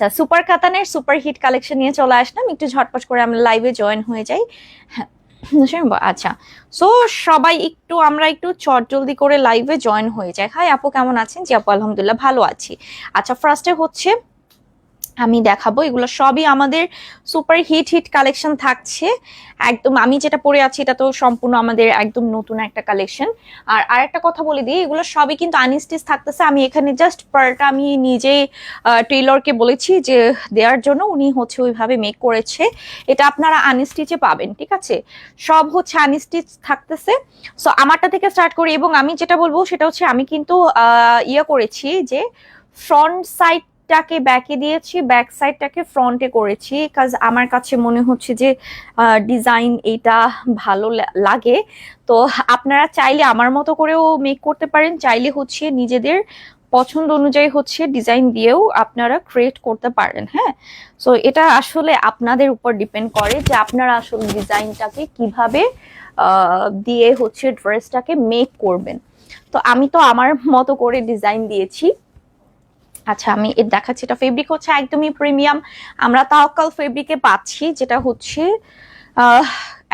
তা সুপার কাতানের super hit collection নিয়ে চলে আসলাম। একটু ঝটপট করে আমরা লাইভে জয়েন হয়ে যাই। হ্যাঁ? আচ্ছা। সো সবাই একটু, আমরা একটু চট জলদি করে লাইভে জয়েন হয়ে যাই। হাই আপু, কেমন আছেন? জি, আপু, আলহামদুলিল্লাহ, ভালো আছি। আচ্ছা ফার্স্টে হচ্ছে আমি দেখাবো। এগুলো সবই আমাদের সুপার হিট হিট কালেকশন থাকছে। একদম আমি যেটা পরে আছি, এটা তো সম্পূর্ণ আমাদের একদম নতুন একটা কালেকশন আর আরেকটা কথা বলে দিই, এগুলো সবই কিন্তু আনস্টিচ থাকতেছে। আমি এখানে জাস্ট পারটা আমি নিজে টেইলরকে বলেছি যে, দেওয়ার জন্য উনি হচ্ছে ওইভাবে মেক করেছে। এটা আপনারা আনস্টিচে পাবেন, ঠিক আছে? সব হচ্ছে আনস্টিচ থাকতেছে। সো আমারটা থেকে স্টার্ট করি এবং আমি যেটা বলব সেটা হচ্ছে আমি কিন্তু ইয়ে করেছি যে ফ্রন্ট সাইডটাকে ব্যাকে দিয়েছি, ব্যাক সাইডটাকে ফ্রন্টে করেছি কাজ আমার কাছে মনে হচ্ছে যে ডিজাইন এটা ভালো লাগে। তো আপনারা চাইলে আমার মতো করেও মেক করতে পারেন, চাইলে হচ্ছে নিজেদের পছন্দ অনুযায়ী হচ্ছে ডিজাইন দিয়েও আপনারা ক্রিয়েট করতে পারেন হ্যাঁ? সো এটা আসলে আপনাদের উপর ডিপেন্ড করে যে আপনারা আসলে ডিজাইনটাকে কীভাবে দিয়ে হচ্ছে ড্রেসটাকে মেক করবেন। তো আমি তো আমার মতো করে ডিজাইন দিয়েছি। আচ্ছা আমি এর দেখাচ্ছি, এটা ফেব্রিক হচ্ছে একদমই প্রিমিয়াম আমরা তাওকাল ফেব্রিকে পাচ্ছি, যেটা হচ্ছে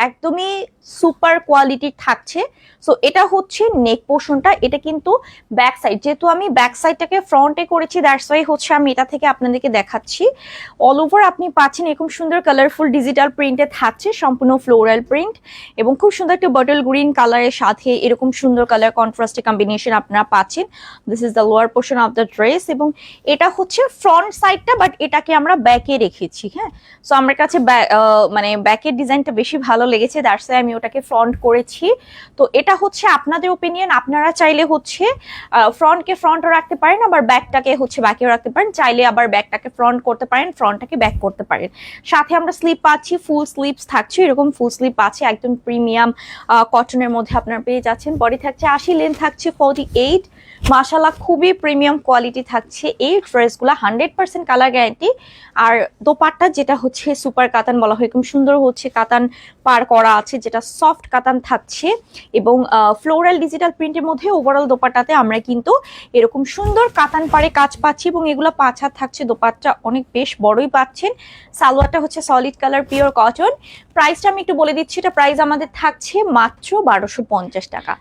একদমই সুপার কোয়ালিটির থাকছে। সো এটা হচ্ছে নেক পোর্শনটা এটা কিন্তু ব্যাক সাইড যেহেতু আমি ব্যাক সাইডটাকে ফ্রন্টে করেছি দ্যাটস ওয়াই হচ্ছে আমি এটা থেকে আপনাদেরকে দেখাচ্ছি। অল ওভার আপনি পাচ্ছেন, এরকম সুন্দর কালারফুল ডিজিটাল প্রিন্টে থাকছে, সম্পূর্ণ ফ্লোরাল প্রিন্ট এবং খুব সুন্দর একটা বটল গ্রিন কালারের সাথে এরকম সুন্দর কালার কন্ট্রাস্টে কম্বিনেশন আপনারা পাচ্ছেন। This is the lower portion of the dress এবং এটা হচ্ছে ফ্রন্ট সাইডটা বাট এটাকে আমরা ব্যাকে রেখেছি হ্যাঁ? সো আমার কাছে মানে ব্যাকের ডিজাইনটা বেশি ভালো লেগেছে দ্যাটস ওয়াই আমি ওটাকে ফ্রন্ট করেছি। তো এটা হচ্ছে আপনাদের ওপিনিয়ন আপনারা চাইলে হচ্ছে ফ্রন্টকে ফ্রন্টও রাখতে পারেন, আবার ব্যাকটাকে হচ্ছে ব্যাকেও রাখতে পারেন। চাইলে আবার ব্যাকটাকে ফ্রন্ট করতে পারেন ফ্রন্টটাকে ব্যাক করতে পারেন। সাথে আমরা স্লিপ পাচ্ছি ফুল স্লিপস থাকছে, এরকম ফুল স্লিপ আছে, একদম প্রিমিয়াম কটনের মধ্যে আপনারা পেয়ে যাচ্ছেন। বডি থাকছে আশি লেন থাকছে ফর্টি এইট মাসালা খুবই প্রিমিয়াম কোয়ালিটি থাকছে। এই ড্রেসগুলো হান্ড্রেড পার্সেন্ট কালার গ্যারান্টি আর দোপাট্টা যেটা হচ্ছে সুপার কাতান বলা হয় সুন্দর হচ্ছে কাতান পার করা আছে, যেটা সফট কাতান থাকছে। এবং ফ্লোরাল ডিজিটাল প্রিন্টের মধ্যে ওভারঅল দোপাট্টাতে আমরা কিন্তু এরকম সুন্দর কাতান পারে কাজ পাচ্ছি এবং এগুলো পাঁচ হাত থাকছে। দোপাট্টা অনেক বেশ বড়ই পাচ্ছেন। সালোয়ারটা হচ্ছে সলিড কালার পিওর কটন প্রাইসটা আমি একটু বলে দিচ্ছি, এটা প্রাইস আমাদের থাকছে মাত্র বারোশো টাকা।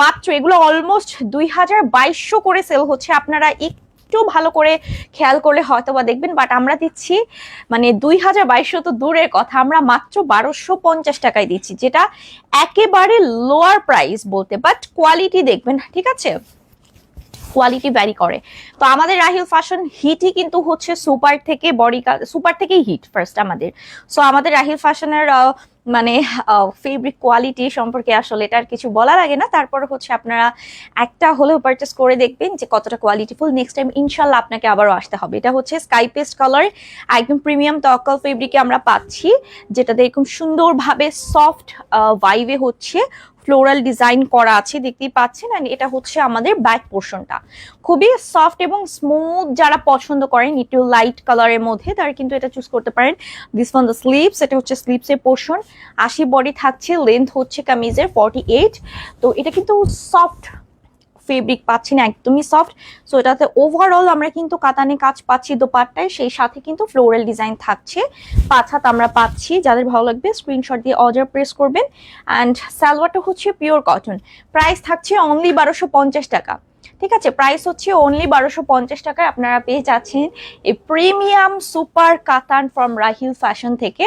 মাত্র এগুলো অলমোস্ট দুই হাজার বাইশশো করে সেল হচ্ছে। আপনারা একটু ভালো করে খেয়াল করলে হয়তো বা দেখবেন বাট আমরা দিচ্ছি মানে দুই হাজার বাইশশো তো দূরের কথা, আমরা মাত্র বারোশো পঞ্চাশ টাকায় দিচ্ছি, যেটা একেবারে লোয়ার প্রাইস বলতে বাট কোয়ালিটি দেখবেন, ঠিক আছে? কোয়ালিটি ভ্যারি করে। তো আমাদের রাহিল ফ্যাশন হিটই কিন্তু হচ্ছে সুপার থেকে বডি সুপার থেকেই হিট ফার্স্ট আমাদের। সো আমাদের রাহিল ফ্যাশনের মানে ফেব্রিক কোয়ালিটি সম্পর্কে আসলে এটা আর কিছু বলা লাগে না, তারপর হচ্ছে আপনারা একটা হলেও পারচেস করে দেখবেন যে কতটা কোয়ালিটিফুল নেক্সট টাইম ইনশাল্লাহ আপনাকে আবারও আসতে হবে। এটা হচ্ছে স্কাই পেস্ট কালার একদম প্রিমিয়াম তকল ফেব্রিকে আমরা পাচ্ছি, যেটাতে এরকম সুন্দরভাবে সফট ভাইভে হচ্ছে ফ্লোরাল ডিজাইন করা আছে, দেখতেই পাচ্ছেন। And এটা হচ্ছে আমাদের ব্যাক পোর্শনটা খুবই সফট এবং স্মুথ যারা পছন্দ করেন, একটু লাইট কালারের মধ্যে, তারা কিন্তু এটা চুজ করতে পারেন। দিস ওয়ান দ্য স্লিপস এটা হচ্ছে স্লিপসের পোর্শন আশি বডি থাকছে লেন্থ হচ্ছে কামিজের ফর্টি এইট তো এটা কিন্তু সফট ফেব্রিক পাচ্ছি না, একদমই সফট সো এটাতে ওভারঅল আমরা কিন্তু কাতানে কাজ পাচ্ছি দোপাট্টায়, সেই সাথে কিন্তু ফ্লোরাল ডিজাইন থাকছে। পাঁচ হাত আমরা পাচ্ছি, যাদের ভালো লাগবে স্ক্রিনশট দিয়ে অর্ডার প্রেস করবেন। অ্যান্ড সালোয়ারটা হচ্ছে পিওর কটন প্রাইস থাকছে অনলি বারোশো টাকা। ঠিক আছে প্রাইস হচ্ছে অনলি বারোশো পঞ্চাশ টাকায় আপনারা পেয়ে যাচ্ছেন এই প্রিমিয়াম সুপার কাতান ফ্রম রাহিল ফ্যাশন থেকে।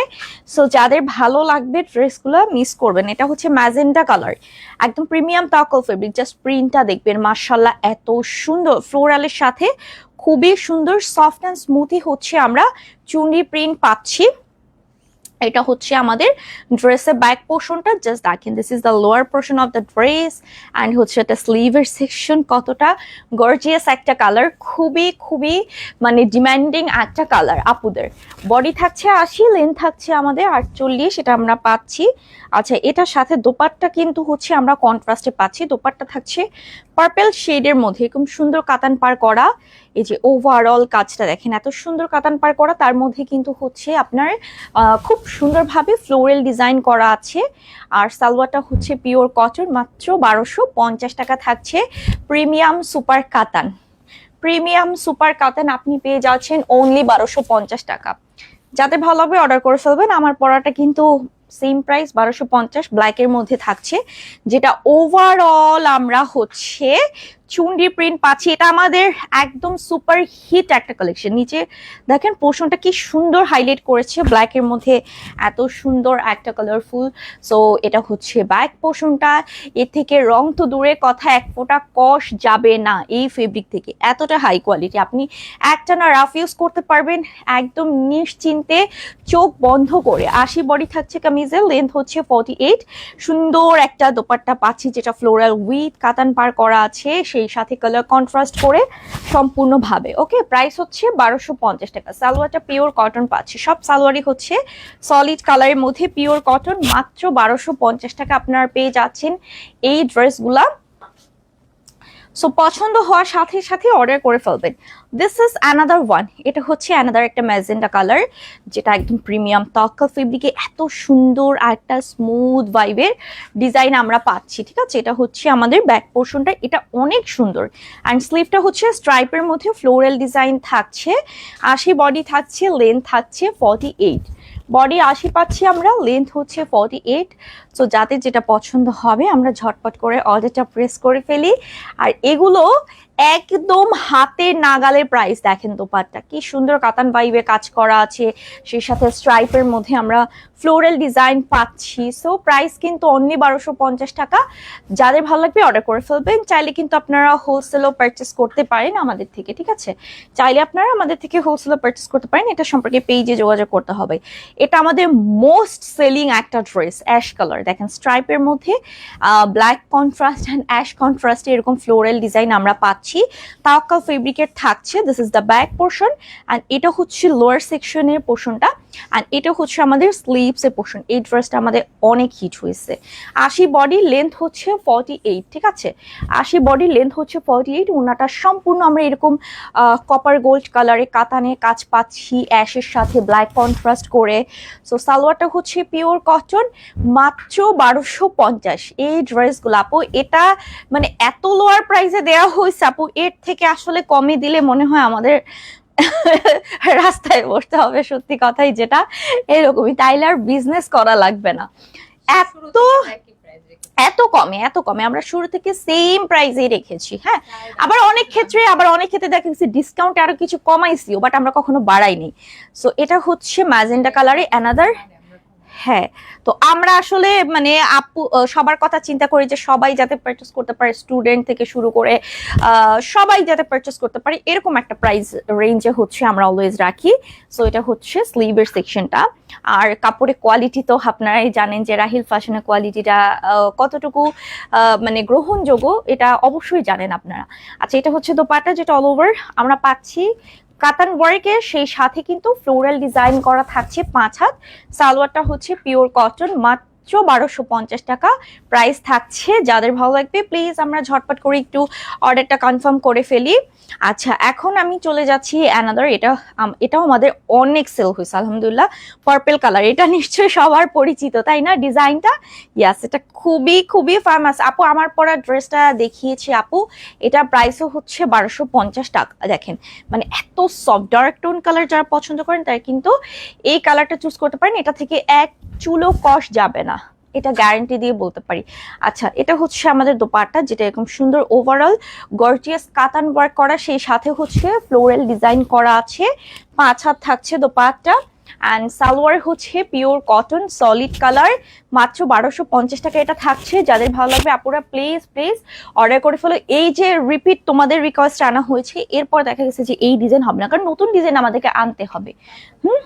সো যাদের ভালো লাগবে ড্রেসগুলো মিস করবেন, এটা হচ্ছে ম্যাজেন্ডা কালার একদম প্রিমিয়াম তাকল ফেব্রিক জাস্ট প্রিন্টটা দেখবেন মার্শাল্লাহ এত সুন্দর। ফ্লোরালের সাথে খুবই সুন্দর সফট অ্যান্ড স্মুথি হচ্ছে আমরা চুন্ডি প্রিন্ট পাচ্ছি। এটা হচ্ছে আমাদের ড্রেসের ব্যাক পোর্শনটা জাস্ট দেখেন this is the lower portion of the dress and হচ্ছে এটা স্লিভের সেকশন কতটা গর্জিয়াস একটা কালার খুবই খুবই মানে ডিম্যান্ডিং একটা কালার আপুদের। বডি থাকছে আশি লেন্থ থাকছে আমাদের আটচল্লিশ, এটা আমরা পাচ্ছি। আচ্ছা এটার সাথে দোপাট্টা কিন্তু হচ্ছে আমরা কন্ট্রাস্টে পাচ্ছি। দোপাট্টা থাকছে পার্পেল শেডের মধ্যে। এরকম সুন্দর কাতান পার করা। এই যে ওভারঅল কাজটা দেখেন, এত সুন্দর কাতান পার করা। তার মধ্যে কিন্তু হচ্ছে আপনার খুব সুন্দরভাবে ফ্লোরেল ডিজাইন করা আছে। আর সালোয়ারটা হচ্ছে পিওর কটন মাত্র বারোশো পঞ্চাশ টাকা থাকছে। প্রিমিয়াম সুপার কাতান। প্রিমিয়াম সুপার কাতান আপনি পেয়ে যাচ্ছেন অনলি বারোশো পঞ্চাশ টাকা। যাতে ভালো অর্ডার করে ফেলবেন। আমার পড়াটা কিন্তু সেম প্রাইস বারোশো পঞ্চাশ ব্ল্যাকের মধ্যে থাকছে যেটা ওভারঅল আমরা হচ্ছে চুন্ডি প্রিন্ট পাচ্ছি, এটা আমাদের একদম সুপার হিট একটা কালেকশন নিচে দেখেন পোর্শনটা কি সুন্দর হাইলাইট করেছে ব্ল্যাকের মধ্যে এত সুন্দর একটা কালারফুল সো এটা হচ্ছে ব্যাক পোর্শনটা এর থেকে রং তো দূরের কথা, এক ফোঁটা কষ যাবে না এই ফেব্রিক থেকে। এতটা হাই কোয়ালিটি আপনি একটা না রাফ ইউজ করতে পারবেন, একদম নিশ্চিন্তে চোখ বন্ধ করে। আশি বডি থাকছে কামিজের লেন্থ হচ্ছে ফর্টি এইট সুন্দর একটা দোপাট্টা পাচ্ছি, যেটা ফ্লোরাল উইথ কাতান পার করা আছে সেই সাথে কালার কন্ট্রাস্ট করে সম্পূর্ণভাবে ওকে প্রাইস হচ্ছে বারোশো পঞ্চাশ টাকা। সালোয়ারটা পিওর কটন পাচ্ছি। সব সালোয়ারই হচ্ছে সলিড কালারের মধ্যে পিওর কটন মাত্র বারোশো পঞ্চাশ টাকা আপনারা পেয়ে যাচ্ছেন এই ড্রেসগুলা সো পছন্দ হওয়ার সাথে সাথে অর্ডার করে ফেলবেন। দিস ইজ অ্যানাদার ওয়ান এটা হচ্ছে অ্যানাদার একটা ম্যাজেন্ডা কালার যেটা একদম প্রিমিয়াম তক্কা ফেব্রিকে এত সুন্দর আর একটা স্মুথ ভাইবের ডিজাইন আমরা পাচ্ছি, ঠিক আছে? এটা হচ্ছে আমাদের ব্যাক পোর্শনটা এটা অনেক সুন্দর। অ্যান্ড স্লিভটা হচ্ছে স্ট্রাইপের মধ্যে ফ্লোরাল ডিজাইন থাকছে আশি বডি থাকছে লেন্থ থাকছে ফর্টি এইট বডি আশি পাচ্ছি আমরা লেন্থ হচ্ছে ফর্টি এইট সো যাতে যেটা পছন্দ হবে, আমরা ঝটপট করে অর্ডারটা প্রেস করে ফেলি। আর এগুলো একদম হাতে নাগালের প্রাইস দেখেন দোপাট্টা। কি সুন্দর কাতান বাইবে কাজ করা আছে। সেই সাথে স্ট্রাইপের মধ্যে আমরা ফ্লোরাল ডিজাইন পাচ্ছি। সো প্রাইস কিন্তু অনলি বারোশো পঞ্চাশ টাকা। যাদের ভালো লাগবে অর্ডার করে ফেলবেন। চাইলে কিন্তু আপনারা হোলসেলও পারচেস করতে পারেন আমাদের থেকে, ঠিক আছে? চাইলে আপনারা আমাদের থেকে হোলসেলও পারচেস করতে পারেন। এটা সম্পর্কে পেজে যোগাযোগ করতে হবে। এটা আমাদের মোস্ট সেলিং একটা ড্রেস অ্যাশ কালার দেখেন স্ট্রাইপের মধ্যে ব্ল্যাক কন্ট্রাস্ট অ্যান্ড অ্যাশ কন্ট্রাস্টে এরকম ফ্লোরাল ডিজাইন আমরা পাচ্ছি। তাওয়াক্কাল ফেব্রিকের থাকছে this is the back portion and এটা হচ্ছে লোয়ার সেকশনের পোর্শনটা অ্যান্ড এটা হচ্ছে আমাদের স্লিভস এর পোর্শন এই ড্রেসটা আমাদের অনেক হিট হয়েছে। আশি বডি লেন্থ হচ্ছে ফর্টি এইট ঠিক আছে? আশি বডি লেন্থ হচ্ছে ফর্টি এইট ওনাটা সম্পূর্ণ আমরা এরকম কপার গোল্ড কালারে কাতানে কাজ পাচ্ছি, অ্যাশের সাথে ব্ল্যাক কন্ট্রাস্ট করে। সো সালোয়ারটা হচ্ছে পিওর কটন মাত্র বারোশো পঞ্চাশ। এই ড্রেসগুলো আপু, এটা মানে এত লোয়ার প্রাইসে দেওয়া হয়েছে আপু, এর থেকে আসলে কমে দিলে মনে হয় আমাদের রাস্তায় বসতে হবে সত্যি কথাই যেটা। এরকমই তাইলে আর বিজনেস করা লাগবে না। এত এত কমে এত কমে আমরা শুরু থেকে সেম প্রাইসেই রেখেছি হ্যাঁ? আবার অনেক ক্ষেত্রে আবার অনেক ক্ষেত্রে দেখা গেছে ডিসকাউন্ট আরও কিছু কমাইছিও বাট আমরা কখনো বাড়াইনি। সো এটা হচ্ছে ম্যাজেন্ডা কালারে অ্যানাদার হ্যাঁ তো আমরা আসলে মানে আপু সবার কথা চিন্তা করি যে সবাই যাতে পারচেস করতে পারে স্টুডেন্ট থেকে শুরু করে সবাই যাতে পারচেস করতে পারে, এরকম একটা প্রাইস রেঞ্জে হচ্ছে আমরা অলওয়েজ রাখি। সো এটা হচ্ছে স্লিভের সেকশনটা আর কাপড়ের কোয়ালিটি তো আপনারাই জানেন যে রাহিল ফ্যাশনের কোয়ালিটিটা কতটুকু মানে গ্রহণযোগ্য, এটা অবশ্যই জানেন আপনারা। আচ্ছা এটা হচ্ছে দোপাটা যেটা অল ওভার আমরা পাচ্ছি কাতান ওয়ার্কের সেই সাথে কিন্তু ফ্লোরাল ডিজাইন করা থাকছে পাঁচ হাত। সালোয়ারটা হচ্ছে পিওর কটন মাত্র বারোশো পঞ্চাশ টাকা প্রাইস থাকছে। যাদের ভালো লাগবে প্লিজ আমরা ঝটপট করে একটু অর্ডারটা কনফার্ম করে ফেলি। আচ্ছা এখন আমি চলে যাচ্ছি অ্যানাদার এটা এটাও আমাদের অনেক সেল হয়েছে, আলহামদুলিল্লাহ। পার্পেল কালার এটা নিশ্চয়ই সবার পরিচিত, তাই না? ডিজাইনটা ইয়াস এটা খুবই খুবই ফেমাস আপু, আমার পরা ড্রেসটা দেখিয়েছি আপু, এটা প্রাইসও হচ্ছে বারোশো পঞ্চাশ টাকা। দেখেন মানে এত সফট ডার্ক টোন কালার যারা পছন্দ করেন, তারা কিন্তু এই কালারটা চুজ করতে পারেন। এটা থেকে এক চুলো কষ যাবে না। এটা গ্যারান্টি দিয়ে বলতে পারি। আচ্ছা এটা হচ্ছে আমাদের দোপাট্টা, যেটা এরকম সুন্দর ওভারঅল গর্জিয়াস কাতান ওয়ার্ক করা। সেই সাথে হচ্ছে ফ্লোরাল ডিজাইন করা আছে। পাঁচ হাত থাকছে দোপাট্টা। অ্যান্ড সালোয়ার হচ্ছে পিওর কটন সলিড কালার মাত্র বারোশো পঞ্চাশ টাকা এটা থাকছে। যাদের ভালো লাগবে আপুরা প্লিজ প্লিজ অর্ডার করে ফেলো। এই যে রিপিট তোমাদের রিকোয়েস্ট আনা হয়েছে, এরপর দেখা গেছে যে এই ডিজাইন হবে না। কারণ নতুন ডিজাইন আমাদেরকে আনতে হবে। হুম?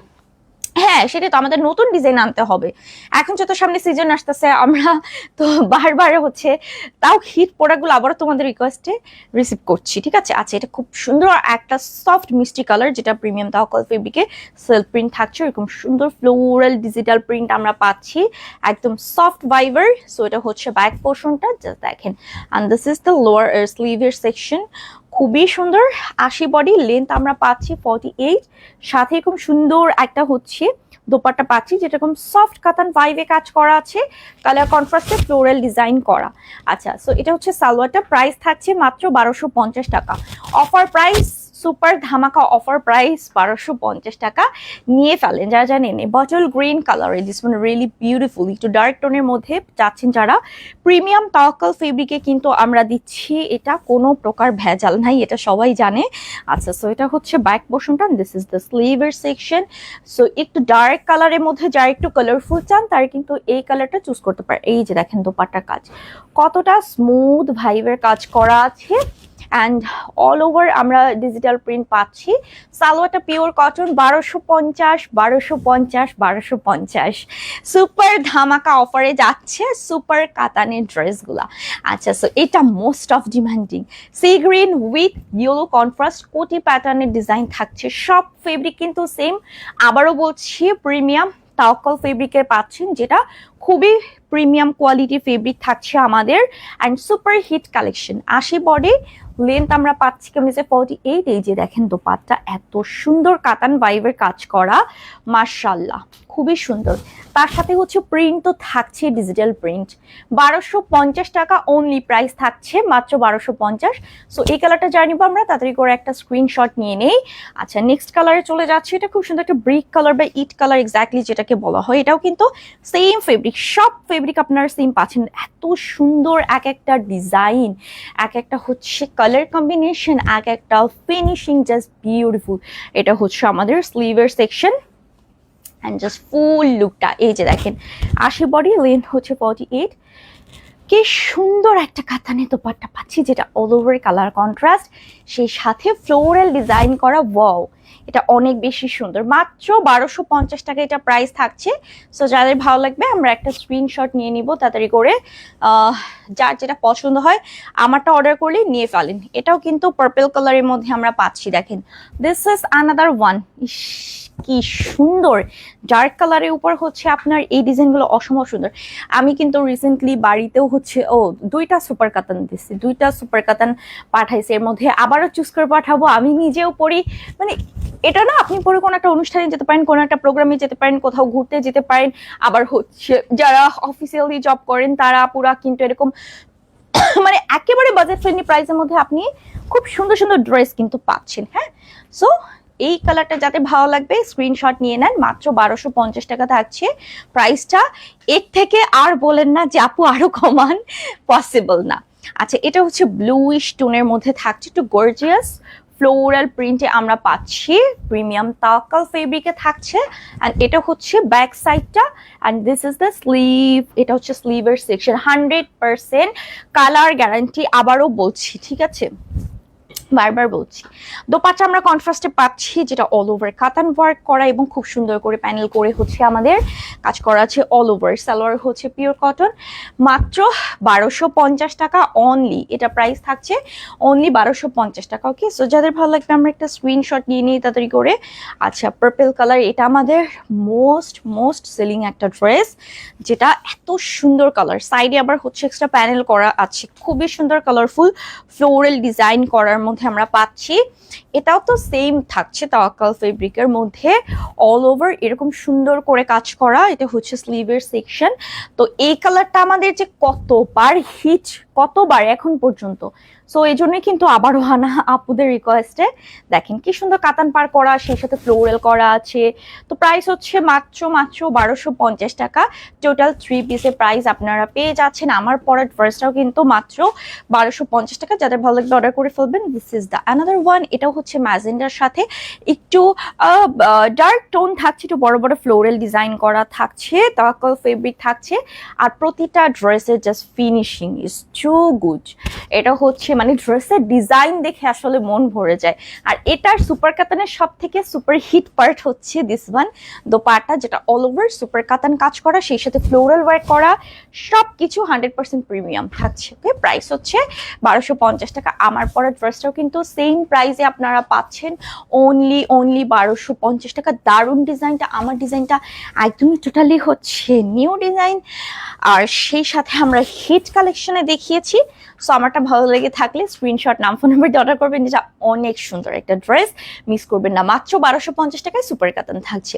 হ্যাঁ সেটাই তো, আমাদের নতুন ডিজাইন আনতে হবে। এখন যত সামনে সিজন আসতেছে, আমরা তো বারবার হচ্ছে তাও হিট প্রোডাক্টগুলো আবারও তোমাদের রিকোয়েস্টে রিসিভ করছি, ঠিক আছে? আচ্ছা এটা খুব সুন্দর একটা সফট মিষ্টি কালার যেটা প্রিমিয়াম তাওকল ফেব্রিকে সেলফ প্রিন্ট থাকছে এরকম সুন্দর ফ্লোরাল ডিজিটাল প্রিন্ট আমরা পাচ্ছি, একদম সফট ভাইবার সো এটা হচ্ছে ব্যাক পোর্শনটা জাস্ট দেখেন। And this is the lower স্লিভের সেকশন খুবই সুন্দর আশি বডি লেন্থ আমরা পাচ্ছি ফর্টি এইট সাথে খুব সুন্দর একটা হচ্ছে দোপাট্টা পাচ্ছি, যেটা যেরকম সফট কাতান ভাইভে কাজ করা আছে কালার কনফ্রাস্টে ফ্লোরাল ডিজাইন করা। আচ্ছা সো এটা হচ্ছে সালোয়ারটা প্রাইস থাকছে মাত্র বারোশো টাকা। অফার প্রাইস সুপার ধামাকা অফার প্রাইস বারোশো পঞ্চাশ টাকা নিয়ে ফেলেন যারা জানেন বটল গ্রিন কালারে দিস মানে রিয়েলি বিউটিফুল একটু ডার্ক টোনের মধ্যে চাচ্ছেন যারা। প্রিমিয়াম তাওয়াক্কাল ফেব্রিকে কিন্তু আমরা দিচ্ছি, এটা কোনো প্রকার ভেজাল নাই, এটা সবাই জানে। আচ্ছা সো এটা হচ্ছে ব্যাক পোর্শনটা দিস ইজ দ্য স্লিভের সেকশন সো একটু ডার্ক কালারের মধ্যে যারা একটু কালারফুল চান, তারা কিন্তু এই কালারটা চুজ করতে পারে। এই যে দেখেন দোপাট্টার কাজ। কতটা স্মুথ ভাইবের কাজ করা আছে। অ্যান্ড অল ওভার আমরা ডিজিটাল প্রিন্ট পাচ্ছি। সালোয়ারটা পিওর কটন বারোশো পঞ্চাশ বারোশো পঞ্চাশ বারোশো পঞ্চাশ। সুপার ধামাকা অফারে যাচ্ছে সুপার কাতানের ড্রেসগুলা আচ্ছা সো এটা most of demanding sea green with yellow contrast কোটি প্যাটার্নের ডিজাইন থাকছে। সব ফেব্রিক কিন্তু সেম আবারও বলছি প্রিমিয়াম তাওকল ফেব্রিকের পাচ্ছেন, যেটা খুবই প্রিমিয়াম কোয়ালিটি ফেব্রিক থাকছে আমাদের। অ্যান্ড সুপার হিট কালেকশন আশি বডি লেন্থ আমরা পাচ্ছি কামিজে ফর্টি এইট এই যে দেখেন দোপাট্টা, এত সুন্দর কাতান ভাইবের কাজ করা মার্শাল্লাহ খুবই সুন্দর। তার সাথে হচ্ছে প্রিন্ট তো থাকছে ডিজিটাল প্রিন্ট বারোশো পঞ্চাশ টাকা অনলি প্রাইস থাকছে, মাত্র বারোশো পঞ্চাশ। সো এই কালারটা জানিব আমরা, তাড়াতাড়ি করে একটা স্ক্রিনশট নিয়ে নেই। আচ্ছা নেক্সট কালারে চলে যাচ্ছে। এটা খুব সুন্দর একটা ব্রিক কালার বা ইট কালার এক্স্যাক্টলি যেটাকে বলা হয়, এটাও কিন্তু সেম ফেব্রিক সব ফেব্রিক আপনারা সেম পাচ্ছেন। এত সুন্দর এক একটা ডিজাইন এক একটা হচ্ছে কালার কম্বিনেশন এক একটা ফিনিশিং জাস্ট বিউটিফুল এটা হচ্ছে আমাদের স্লিভের সেকশন অ্যান্ড জাস্ট ফুল লুকটা এই যে দেখেন আশি বডি লেন্থ হচ্ছে ফর্টি এইট কি সুন্দর একটা কাতানে দোপাট্টা পাচ্ছি, যেটা অল ওভার কালার কন্ট্রাস্ট সেই সাথে ফ্লোরাল ডিজাইন করা ওয়াও এটা অনেক বেশি সুন্দর। মাত্র বারোশো পঞ্চাশ টাকা এটা প্রাইস থাকছে। সো যাদের ভালো লাগবে, আমরা একটা স্ক্রিনশট নিয়ে নিব তাড়াতাড়ি করে। যার যেটা পছন্দ হয়, আমারটা অর্ডার করলে নিয়ে ফেলেন। এটাও কিন্তু পার্পেল কালারের মধ্যে আমরা পাচ্ছি, দেখেন। দিস ইজ আনাদার ওয়ান কি সুন্দর। ডার্ক কালারের উপর হচ্ছে আপনার এই ডিজাইনগুলো অসম্ভব সুন্দর। আমি কিন্তু রিসেন্টলি বাড়িতেও হচ্ছে, ও, দুইটা সুপার কাতান দিচ্ছি দুইটা সুপার কাতান পাঠাইছি এর মধ্যে। আবারও চুজ করে পাঠাবো। আমি নিজেও পড়ি মানে এটা না, আপনি পরে কোনো একটা অনুষ্ঠানে যেতে পারেন, কোনো একটা প্রোগ্রামে যেতে পারেন, কোথাও ঘুরতে যেতে পারেন, আবার হচ্ছে যারা অফিসিয়ালি জব করেন, তারা পুরা কিন্তু এরকম মানে একেবারে বাজেট ফ্রেন্ডলি প্রাইসের মধ্যে আপনি খুব সুন্দর সুন্দর ড্রেস কিন্তু পাচ্ছেন হ্যাঁ? সো এই কালারটা যাতে ভালো লাগবে স্ক্রিনশট নিয়ে নেন, মাত্র বারোশো পঞ্চাশ টাকা থাকছে। প্রাইসটা এর থেকে আর বলেন না যে আপু আরও কমান পসিবল না। আচ্ছা এটা হচ্ছে ব্লুইশ টোনের মধ্যে থাকছে, একটু গর্জিয়াস ফ্লোরাল প্রিন্টে আমরা পাচ্ছি। প্রিমিয়াম তাকাল ফেব্রিকে থাকছে। অ্যান্ড এটা হচ্ছে ব্যাক সাইডটা and this is the sleeve এটা হচ্ছে স্লিভের section hundred percent colour guarantee আবারও বলছি, ঠিক আছে? বারবার বলছি। দোপাট্টা আমরা কন্ট্রাস্টে পাচ্ছি, যেটা অল ওভার কাতান ওয়ার্ক করা এবং খুব সুন্দর করে প্যানেল করে হচ্ছে আমাদের কাজ করা আছে অল ওভার সালোয়ার হচ্ছে পিওর কটন মাত্র বারোশো পঞ্চাশ টাকা অনলি এটা প্রাইস থাকছে অনলি বারোশো পঞ্চাশ টাকা ওকে সো যাদের ভালো লাগবে আমরা একটা স্ক্রিনশট নিয়ে নিই তাড়াতাড়ি করে। আচ্ছা পার্পেল কালার এটা আমাদের মোস্ট মোস্ট সেলিং একটা ড্রেস যেটা এত সুন্দর কালার সাইডে আবার হচ্ছে এক্সট্রা প্যানেল করা আছে। খুবই সুন্দর কালারফুল ফ্লোরাল ডিজাইন করার মধ্যে আমরা পাচ্ছি। এটাও তো সেম থাকছে তাওয়াক্কাল ফেব্রিকের মধ্যে অল ওভার এরকম সুন্দর করে কাজ করা, এটা হচ্ছে স্লিভের সেকশন তো এই কালারটা আমাদের যে কতবার হিট কতবার এখন পর্যন্ত? সো এই জন্যই কিন্তু আবারও আনা আপুদের রিকোয়েস্টে দেখেন কি সুন্দর কাতান পার করা, সেই সাথে ফ্লোরাল করা আছে। তো প্রাইস হচ্ছে মাত্র মাত্র বারোশো পঞ্চাশ টাকা। টোটাল থ্রি পিসের প্রাইস আপনারা পেয়ে যাচ্ছেন। আমার পরের ড্রেসটাও কিন্তু মাত্র বারোশো পঞ্চাশ টাকা। যাদের ভালো লাগবে অর্ডার করে ফেলবেন this is the another one এটাও হচ্ছে ম্যাজেন্ডার সাথে। একটু ডার্ক টোন থাকছে, একটু বড় বড় ফ্লোরাল ডিজাইন করা থাকছে তাওয়াক্কল ফেব্রিক থাকছে। আর প্রতিটা ড্রেসের just finishing is too good এটা হচ্ছে মানে ড্রেসের ডিজাইন দেখে আসলে মন ভরে যায়। আর এটার সুপার কাতানের সব থেকে সুপার হিট পার্ট হচ্ছে দিস ওয়ান দোপাটা, যেটা অল ওভার সুপার কাতান কাজ করা, সেই সাথে ফ্লোরাল ওয়ার্ক করা সব কিছু হান্ড্রেড পার্সেন্ট প্রিমিয়াম থাকছে। ওকে প্রাইস হচ্ছে বারোশো টাকা। আমার পরে ড্রেসটাও কিন্তু সেম প্রাইসে আপনারা পাচ্ছেন অনলি অনলি বারোশো পঞ্চাশ টাকা। দারুণ ডিজাইনটা, আমার ডিজাইনটা একদমই টোটালি হচ্ছে নিউ ডিজাইন আর সেই সাথে আমরা হিট কালেকশনে দেখিয়েছি। সো আমারটা ভালো লেগে থাকলে স্ক্রিনশট নাম ফোন নাম্বার অর্ডার করবেন। যেটা অনেক সুন্দর একটা ড্রেস মিস করবেন না। মাত্র বারোশো পঞ্চাশ টাকায় সুপার কাতান থাকছে।